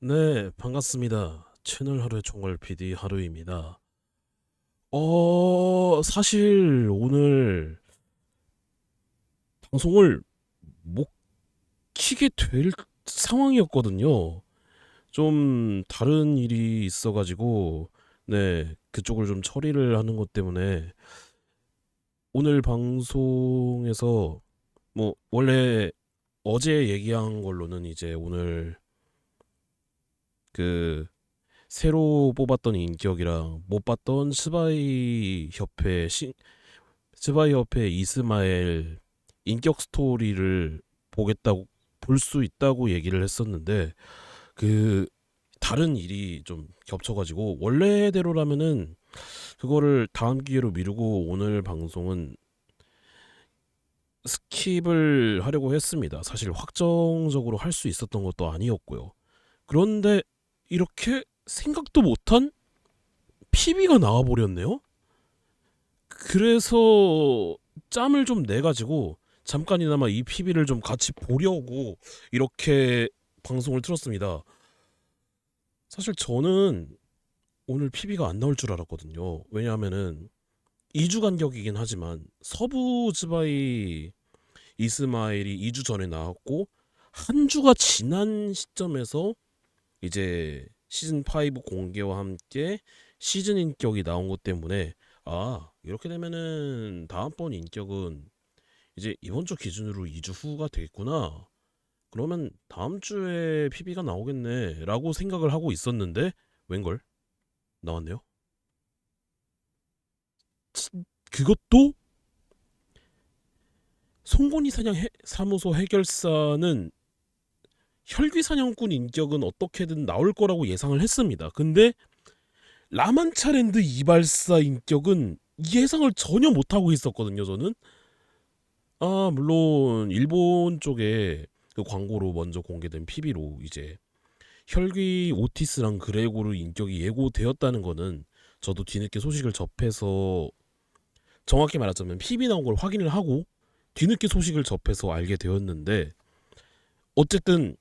네, 반갑습니다. 채널 하루의 총괄 PD 하루입니다. 어, 사실 오늘 방송을 못 키게 될 상황이었거든요. 좀 다른 일이 있어가지고, 네, 그쪽을 좀 처리를 하는 것 때문에 오늘 방송에서 뭐 원래 어제 얘기한 걸로는 이제 오늘 그 새로 뽑았던 인격이랑 못 봤던 스바이 협회 신 스바이 협회 이스마엘 인격 스토리를 보겠다고 볼 수 있다고 얘기를 했었는데 그 다른 일이 좀 겹쳐가지고 원래대로라면은 그거를 다음 기회로 미루고 오늘 방송은 스킵을 하려고 했습니다. 사실 확정적으로 할 수 있었던 것도 아니었고요. 그런데 이렇게 생각도 못한 PB가 나와버렸네요. 그래서 짬을 좀 내가지고 잠깐이나마 이 PB를 좀 같이 보려고 이렇게 방송을 틀었습니다. 사실 저는 오늘 PB가 안 나올 줄 알았거든요. 왜냐하면은 2주 간격이긴 하지만 서부 즈바이 이스마일이 2주 전에 나왔고 한 주가 지난 시점에서 이제 시즌 5 공개와 함께 시즌 인격이 나온 것 때문에 아 이렇게 되면은 다음번 인격은 이제 이번 주 기준으로 2주 후가 되겠구나. 그러면 다음 주에 PB가 나오겠네 라고 생각을 하고 있었는데 웬걸 나왔네요. 치- 그것도 송곳니 사냥 해- 사무소 해결사는 혈귀 사냥꾼 인격은 어떻게든 나올 거라고 예상을 했습니다. 근데 라만차랜드 이발사 인격은 예상을 전혀 못 하고 있었거든요. 저는 아 물론 일본 쪽에 그 광고로 먼저 공개된 PB로 이제 혈귀 오티스랑 그레고르 인격이 예고되었다는 거는 저도 뒤늦게 소식을 접해서 정확히 말하자면 PB 나온 걸 확인을 하고 뒤늦게 소식을 접해서 알게 되었는데 어쨌든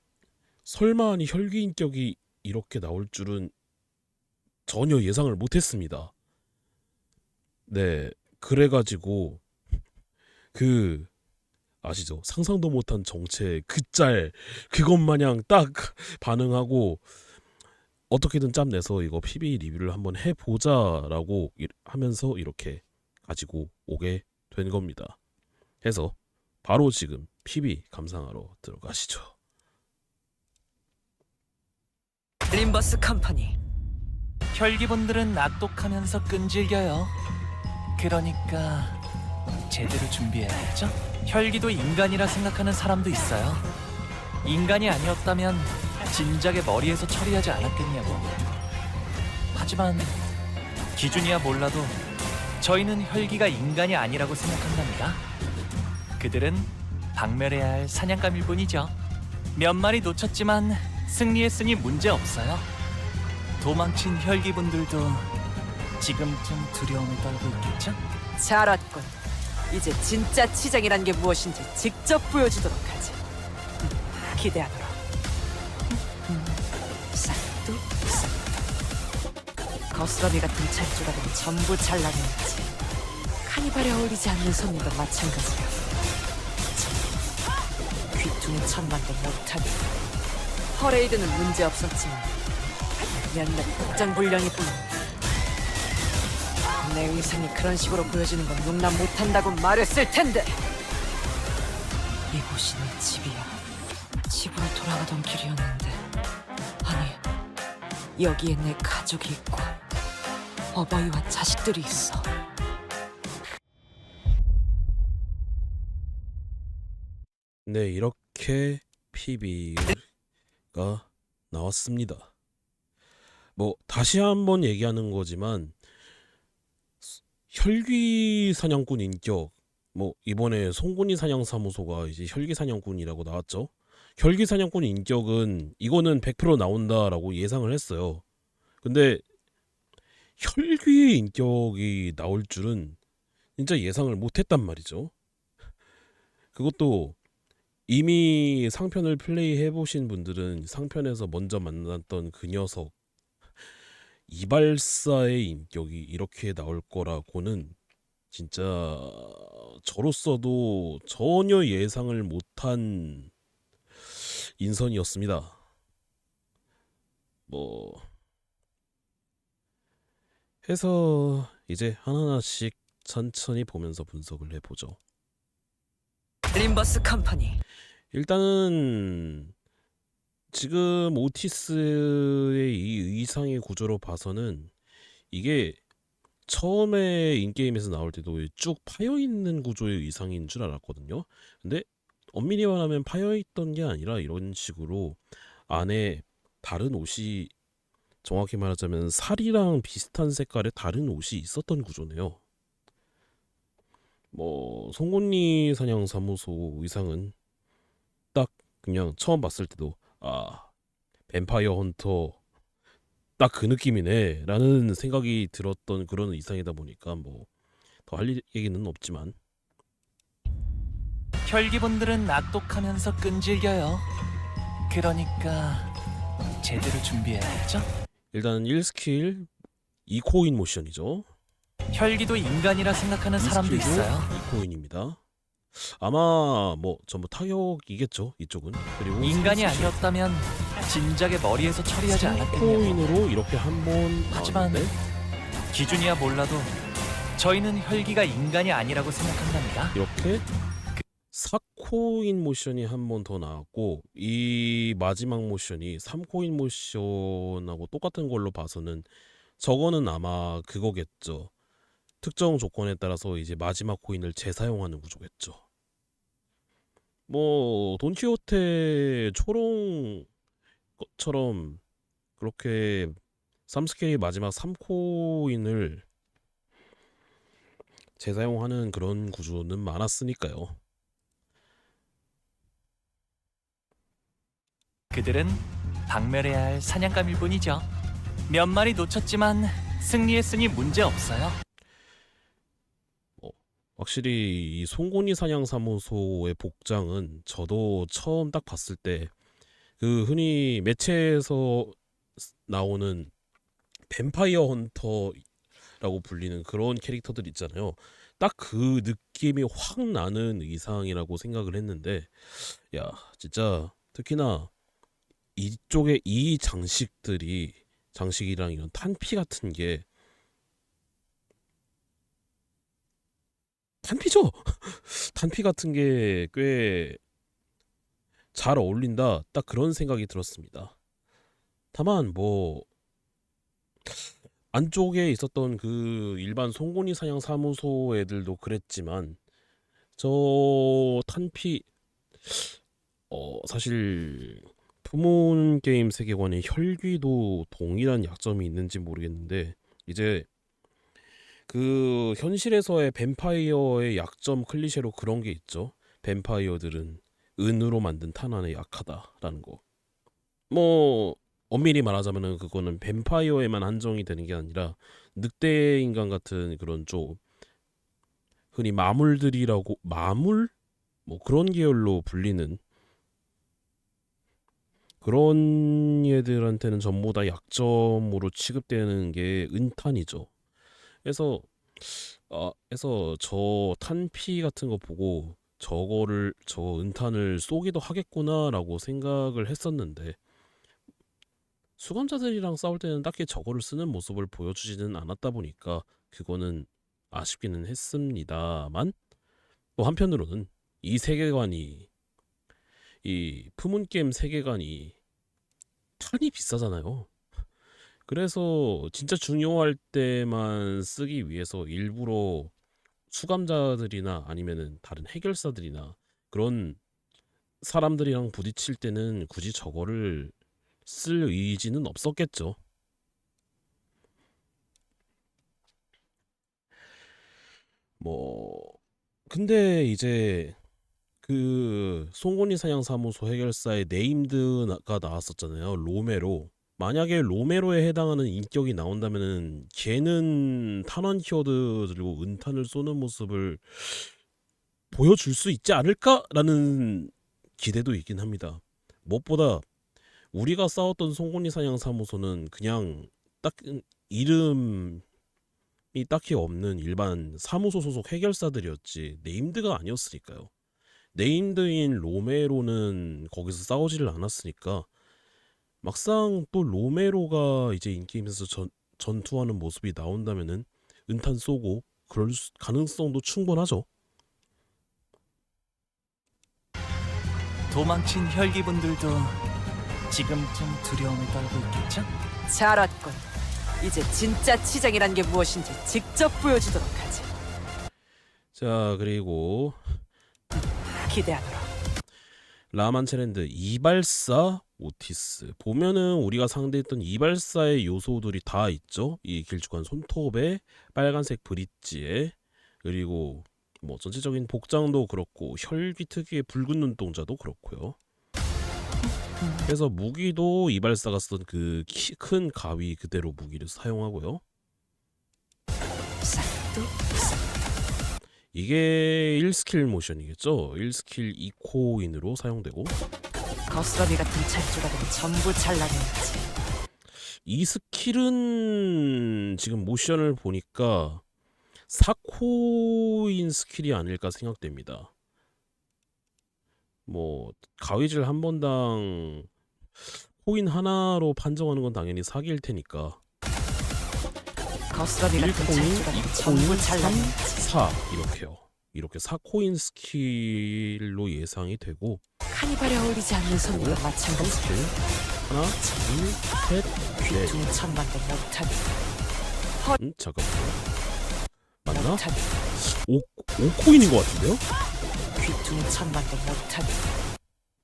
설마 하니 혈귀 인격이 이렇게 나올 줄은 전혀 예상을 못했습니다. 네, 그래가지고 그 아시죠? 상상도 못한 정체 그 짤 그것 마냥 딱 반응하고 어떻게든 짬 내서 이거 PB 리뷰를 한번 해보자라고 이- 하면서 이렇게 가지고 오게 된 겁니다. 해서 바로 지금 PB 감상하러 들어가시죠. 림버스 컴퍼니 혈기분들은 악독하면서 끈질겨요. 그러니까 제대로 준비해야겠죠? 혈기도 인간이라 생각하는 사람도 있어요. 인간이 아니었다면 진작에 머리에서 처리하지 않았겠냐고. 하지만 기준이야 몰라도 저희는 혈기가 인간이 아니라고 생각한답니다. 그들은 박멸해야 할 사냥감일 뿐이죠. 몇 마리 놓쳤지만 승리했으니 문제 없어요. 도망친 혈기분들도 지금쯤 두려움을 떨고 있겠죠? 잘 왔군. 이제 진짜 치장이란 게 무엇인지 직접 보여주도록 하지. 싹둑 거스러미 같은 찰주라들이 전부 잘라내야지. 카니발에 어울리지 않는 손님도 마찬가지야. 참, 귀퉁이 천만도 못하니 퍼레이드는 문제 없었지만 몇몇 복장불량이 뿐. 내 의상이 그런 식으로 보여지는 건 용납 못한다고 말했을 텐데. 이곳이 내 집이야. 집으로 돌아가던 길이었는데. 아니, 여기에 내 가족이 있고 어버이와 자식들이 있어. 네, 이렇게 PB 가 나왔습니다. 뭐 다시 한번 얘기하는 거지만 혈귀 사냥꾼 인격 뭐 이번에 송곳니 사냥 사무소가 이제 혈귀 사냥꾼이라고 나왔죠. 혈귀 사냥꾼 인격은 이거는 100% 나온다라고 예상을 했어요. 근데 혈귀의 인격이 나올 줄은 진짜 예상을 못 했단 말이죠. 그것도 이미 상편을 플레이해 보신 분들은 상편에서 먼저 만났던 그 녀석 이발사의 인격이 이렇게 나올 거라고는 진짜 저로서도 전혀 예상을 못한 인선이었습니다. 뭐 해서 이제 하나하나씩 천천히 보면서 분석을 해보죠. 림버스 컴퍼니. 일단은 지금 오티스의 이 의상의 구조로 봐서는 이게 처음에 인게임에서 나올 때도 쭉 파여 있는 구조의 의상인 줄 알았거든요. 근데 엄밀히 말하면 파여 있던 게 아니라 이런 식으로 안에 다른 옷이 정확히 말하자면 살이랑 비슷한 색깔의 다른 옷이 있었던 구조네요. 뭐 송곳니 사냥 사무소 의상은 딱 그냥 처음 봤을 때도 아 뱀파이어 헌터 딱 그 느낌이네 라는 생각이 들었던 그런 의상이다 보니까 뭐 더 할 얘기는 없지만 혈기분들은 악독하면서 끈질겨요. 그러니까 제대로 준비해야겠죠? 일단 1스킬 2코인 모션이죠. 혈기도 인간이라 생각하는 사람도 스킬도 있어요. 2코인입니다. 아마 뭐 전부 타격이겠죠 이쪽은 그리고 인간이. 아니었다면 진작에 머리에서 처리하지 않았겠냐고. 코인으로 이렇게 한번 하지만 나왔는데 기준이야 몰라도 저희는 혈기가 인간이 아니라고 생각한답니다. 이렇게 4코인 모션이 한 번 더 나왔고 이 마지막 모션이 3코인 모션하고 똑같은 걸로 봐서는 저거는 아마 그거겠죠. 특정 조건에 따라서 이제 마지막 코인을 재사용하는 구조겠죠. 뭐 돈키호테 초롱 것처럼 그렇게 3스케일 마지막 3코인을 재사용하는 그런 구조는 많았으니까요. 그들은 박멸해야 할 사냥감일 뿐이죠. 몇 마리 놓쳤지만 승리했으니 문제 없어요. 확실히 이 송곳니 사냥 사무소의 복장은 저도 처음 딱 봤을 때 그 흔히 매체에서 나오는 뱀파이어 헌터라고 불리는 그런 캐릭터들 있잖아요. 딱 그 느낌이 확 나는 의상이라고 생각을 했는데 야, 진짜 특히나 이쪽에 이 장식들이 장식이랑 이런 탄피 같은 게 탄피죠? 탄피 같은 게 꽤 잘 어울린다. 딱 그런 생각이 들었습니다. 다만 뭐 안쪽에 있었던 그 일반 송곳니 사냥 사무소 애들도 그랬지만 저 탄피 어 사실 푸문 게임 세계관의 혈귀도 동일한 약점이 있는지 모르겠는데 이제 그 현실에서의 뱀파이어의 약점 클리셰로 그런 게 있죠. 뱀파이어들은 은으로 만든 탄환에 약하다라는 거. 뭐 엄밀히 말하자면은 그거는 뱀파이어에만 한정이 되는 게 아니라 늑대 인간 같은 그런 좀 흔히 마물들이라고 마물 뭐 그런 계열로 불리는 그런 얘들한테는 전부 다 약점으로 취급되는 게 은탄이죠. 그래서 아, 해서 저 탄피 같은 거 보고 저거를 저 은탄을 쏘기도 하겠구나라고 생각을 했었는데 수감자들이랑 싸울 때는 딱히 저거를 쓰는 모습을 보여주지는 않았다 보니까 그거는 아쉽기는 했습니다만 또 한편으로는 이 세계관이 이 푸문 게임 세계관이 탄이 비싸잖아요. 그래서 진짜 중요할 때만 쓰기 위해서 일부러 수감자들이나 아니면은 다른 해결사들이나 그런 사람들이랑 부딪힐 때는 굳이 저거를 쓸 의지는 없었겠죠. 뭐 근데 이제 그 송곳니 사냥 사무소 해결사의 네임드가 나왔었잖아요. 로메로. 만약에 로메로에 해당하는 인격이 나온다면은 걔는 탄환 키워드 들고 은탄을 쏘는 모습을 보여줄 수 있지 않을까라는 기대도 있긴 합니다. 무엇보다 우리가 싸웠던 송곳니 사냥 사무소는 그냥 딱 이름이 딱히 없는 일반 사무소 소속 해결사들이었지 네임드가 아니었으니까요. 네임드인 로메로는 거기서 싸우지를 않았으니까 막상 또 로메로가 이제 인게임에서 전, 전투하는 모습이 나온다면은 은탄 쏘고 그럴 수- 가능성도 충분하죠. 도망친 혈기분들도 지금쯤 두려움을 떨고 있겠죠? 잘 왔군. 이제 진짜 치장이란 게 무엇인지 직접 보여주도록 하지. 자 그리고 기대하노라. 라만체랜드 이발사 오티스 보면은 우리가 상대했던 이발사의 요소들이 다 있죠. 이 길쭉한 손톱에 빨간색 브릿지에 그리고 뭐 전체적인 복장도 그렇고 혈기 특유의 붉은 눈동자도 그렇고요. 그래서 무기도 이발사가 쓰던 그 큰 가위 그대로 무기를 사용하고요. 싹둑 싹. 이게 1스킬 모션이겠죠. 1스킬 2코인으로 사용되고 거스러미 같은 철조각은 전부 잘라내야지. 이 스킬은 지금 모션을 보니까 4코인 스킬이 아닐까 생각됩니다. 뭐 가위질 한 번당 코인 하나로 판정하는 건 당연히 사기일 테니까 거스러미 같은 1코인, 철조각은 2코인, 전부 3, 잘라내야지. 4 이렇게요. 이렇게 4코인 스킬로 예상이 되고 카니발에 어울리지 않는 손님과 마찬가지. 3스킬 하나, 둘, 셋, 넷. 중천만도 못하니 음, 잠깐만요. 맞나? 못하니 5, 5코인인 것 같은데요? 귀중천만도 못하니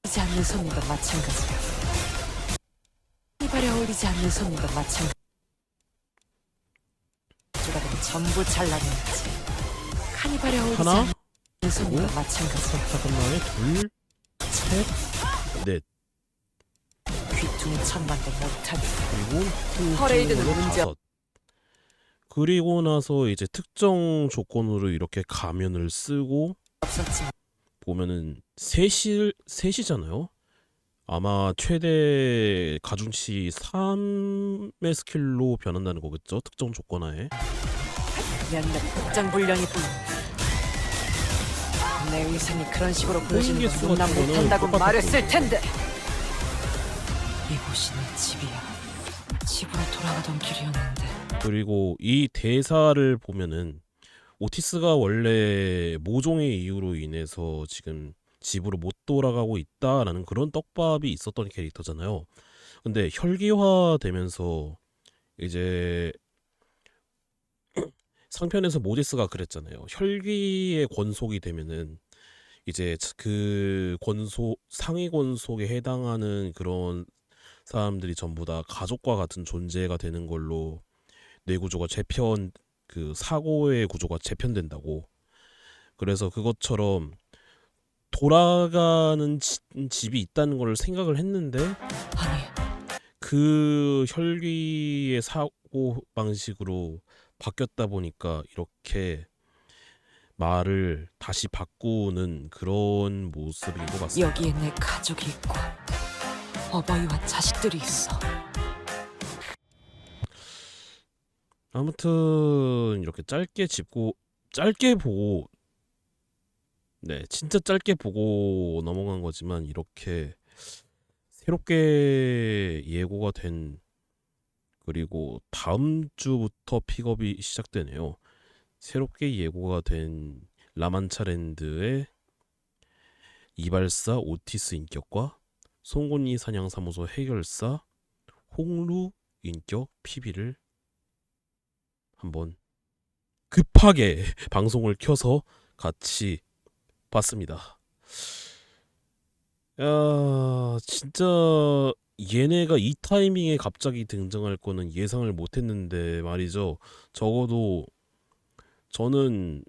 어울리지 않는 손님과 마찬가지야. 카니발에 어울리지 않는 손님과 마찬가지. 조각은 전부 잘라내야지. 어울리지 하나, 그리고 마찬가지. 잠깐만요. 둘, 셋, 넷. 귀중천만도 못하니 그리고 퍼레이드는 후, 문제 다섯. 그리고 나서 이제 특정 조건으로 이렇게 가면을 쓰고 없었지만 보면은 셋이 셋이잖아요. 아마 최대 가중치 3의 스킬로 변한다는 거겠죠. 특정 조건하에. 몇몇 복장불량이 뿐. 내 의상이 그런 식으로 보여지는 같은 거는 못한다고. 말했을 텐데. 이곳이 내 집이야. 집으로 돌아가던 길이었는데. 그리고 이 대사를 보면은 오티스가 원래 모종의 이유로 인해서 지금 집으로 못 돌아가고 있다라는 그런 떡밥이 있었던 캐릭터잖아요. 근데 혈기화 되면서 이제 상편에서 모제스가 그랬잖아요. 혈기의 권속이 되면은 이제 그 권속 상위 권속에 해당하는 그런 사람들이 전부 다 가족과 같은 존재가 되는 걸로 뇌 구조가 재편 그 사고의 구조가 재편된다고. 그래서 그것처럼 돌아가는 지- 집이 있다는 걸 생각을 했는데 아니, 그 혈기의 사고 방식으로 바뀌었다 보니까 이렇게 말을 다시 바꾸는 그런 모습인 것 같습니다. 여기에 내 가족이 있고 어버이와 자식들이 있어. 아무튼 이렇게 짧게 짚고 짧게 보고 네 진짜 짧게 보고 넘어간 거지만 이렇게 새롭게 예고가 된 그리고 다음 주부터 픽업이 시작되네요. 새롭게 예고가 된 라만차랜드의 이발사 오티스 인격과 송곳니 사냥 사무소 해결사 홍루 인격 PB를 한번 급하게 방송을 켜서 같이 봤습니다. 야, 진짜 얘네가 이 타이밍에 갑자기 등장할 거는 예상을 못 했는데 말이죠. 적어도 저는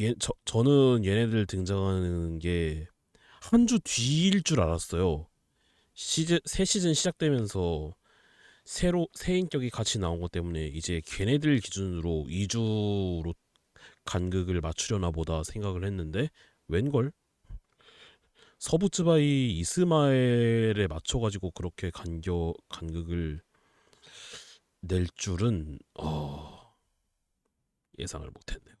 얘, 저, 저는 얘네들 등장하는 게 한 주 뒤일 줄 알았어요. 시즌 새 시즌 시작되면서 새로 새 인격이 같이 나온 것 때문에 이제 걔네들 기준으로 2주로 간극을 맞추려나 보다 생각을 했는데 웬걸 서부츠바이 이스마엘에 맞춰가지고 그렇게 간격 간극을 낼 줄은 어, 예상을 못했네요.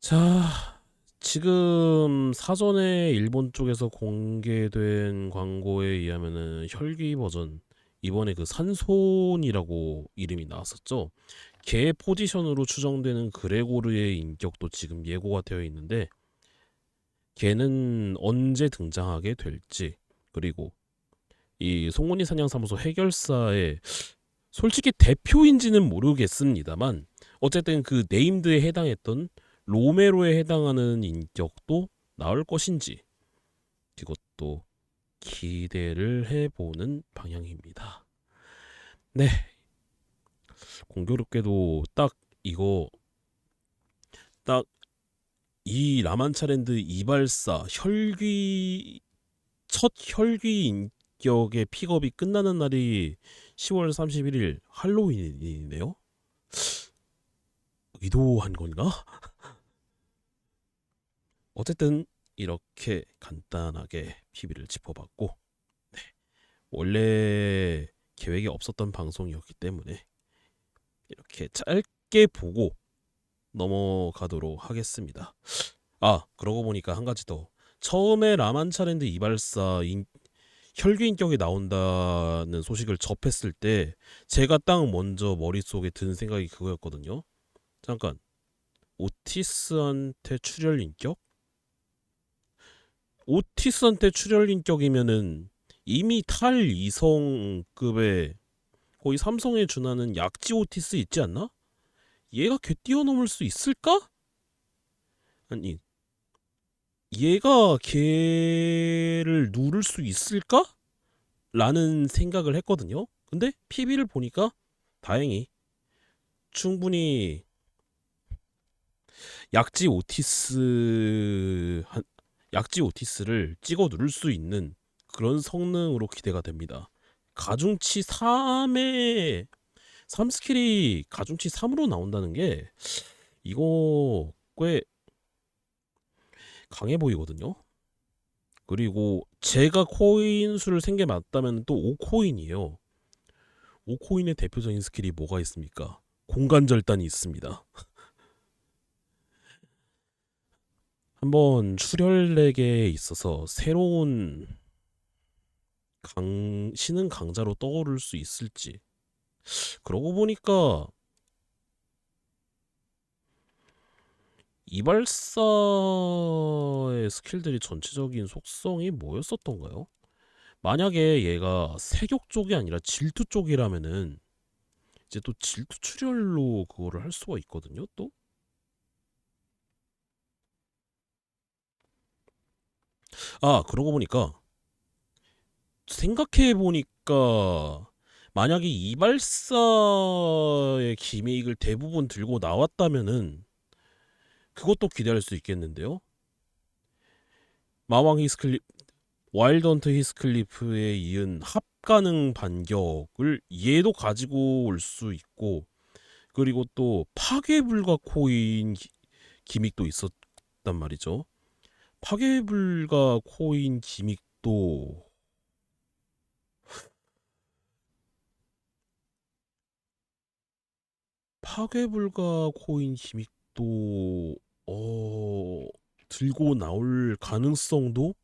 자, 지금 사전에 일본 쪽에서 공개된 광고에 의하면은 혈기 버전 이번에 그 산손이라고 이름이 나왔었죠. 개 포지션으로 추정되는 그레고르의 인격도 지금 예고가 되어 있는데 걔는 언제 등장하게 될지 그리고 이 송곳니 사냥사무소 해결사의 솔직히 대표인지는 모르겠습니다만 어쨌든 그 네임드에 해당했던 로메로에 해당하는 인격도 나올 것인지 이것도 기대를 해보는 방향입니다. 네. 공교롭게도 딱 이거 딱 이 라만차랜드 이발사 혈귀 첫 혈귀 인격의 픽업이 끝나는 날이 10월 31일 할로윈이네요. 의도한 건가? 어쨌든 이렇게 간단하게 PB를 짚어봤고 네. 원래 계획이 없었던 방송이었기 때문에 이렇게 짧게 보고 넘어가도록 하겠습니다. 아 그러고 보니까 한 가지 더 처음에 라만차랜드 이발사 인, 혈기 인격이 나온다는 소식을 접했을 때 제가 딱 먼저 머릿속에 든 생각이 그거였거든요. 잠깐 오티스한테 출혈 인격? 오티스한테 출혈 인격이면은 이미 탈 이성급의 거의 삼성에 준하는 약지 오티스 있지 않나? 얘가 걔 뛰어넘을 수 있을까? 아니 얘가 걔를 누를 수 있을까? 라는 생각을 했거든요. 근데 PB를 보니까 다행히 충분히 약지 오티스 한 약지 오티스를 찍어 누를 수 있는 그런 성능으로 기대가 됩니다. 가중치 3에 3 스킬이 가중치 3으로 나온다는 게 이거 꽤 강해 보이거든요. 그리고 제가 코인 수를 센게 맞다면 또 5코인이에요. 5코인의 대표적인 스킬이 뭐가 있습니까? 공간 절단이 있습니다. 한번 출혈렉에 있어서 새로운 강 신은 강자로 떠오를 수 있을지 그러고 보니까 이발사의 스킬들이 전체적인 속성이 뭐였었던가요? 만약에 얘가 세격 쪽이 아니라 질투 쪽이라면은 이제 또 질투 출혈로 그거를 할 수가 있거든요. 또 아, 그러고 보니까 생각해 보니까 만약에 이발사의 기믹을 대부분 들고 나왔다면은 그것도 기대할 수 있겠는데요. 마왕 히스클리 와일드 헌트 히스클리프에 이은 합 가능 반격을 얘도 가지고 올 수 있고 그리고 또 파괴 불가 코인 기- 기믹도 있었단 말이죠. 파괴 불가 코인 기믹도 파괴 불가 코인 기믹도 어 들고 나올 가능성도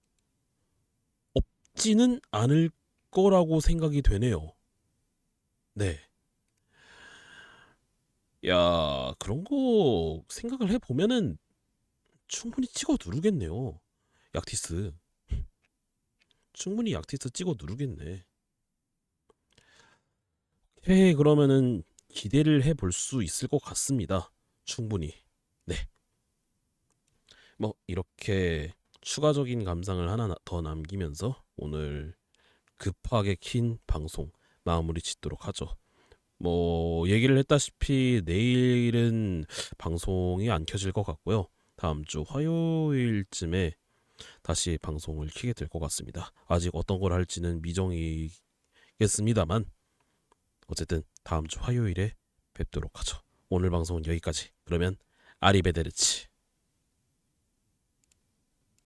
없지는 않을 거라고 생각이 되네요. 네. 야, 그런 거 생각을 해 보면은 충분히 찍어 누르겠네요. 약티스. 충분히 약티스 찍어 누르겠네. 해 그러면은 기대를 해볼 수 있을 것 같습니다. 충분히. 네. 뭐 이렇게 추가적인 감상을 하나 나- 더 남기면서 오늘 급하게 킨 방송 마무리 짓도록 하죠. 뭐 얘기를 했다시피 내일은 방송이 안 켜질 것 같고요. 다음 주 화요일쯤에 다시 방송을 키게 될 것 같습니다. 아직 어떤 걸 할지는 미정이겠습니다만 어쨌든 다음 주 화요일에 뵙도록 하죠. 오늘 방송은 여기까지. 그러면 아리베데르치.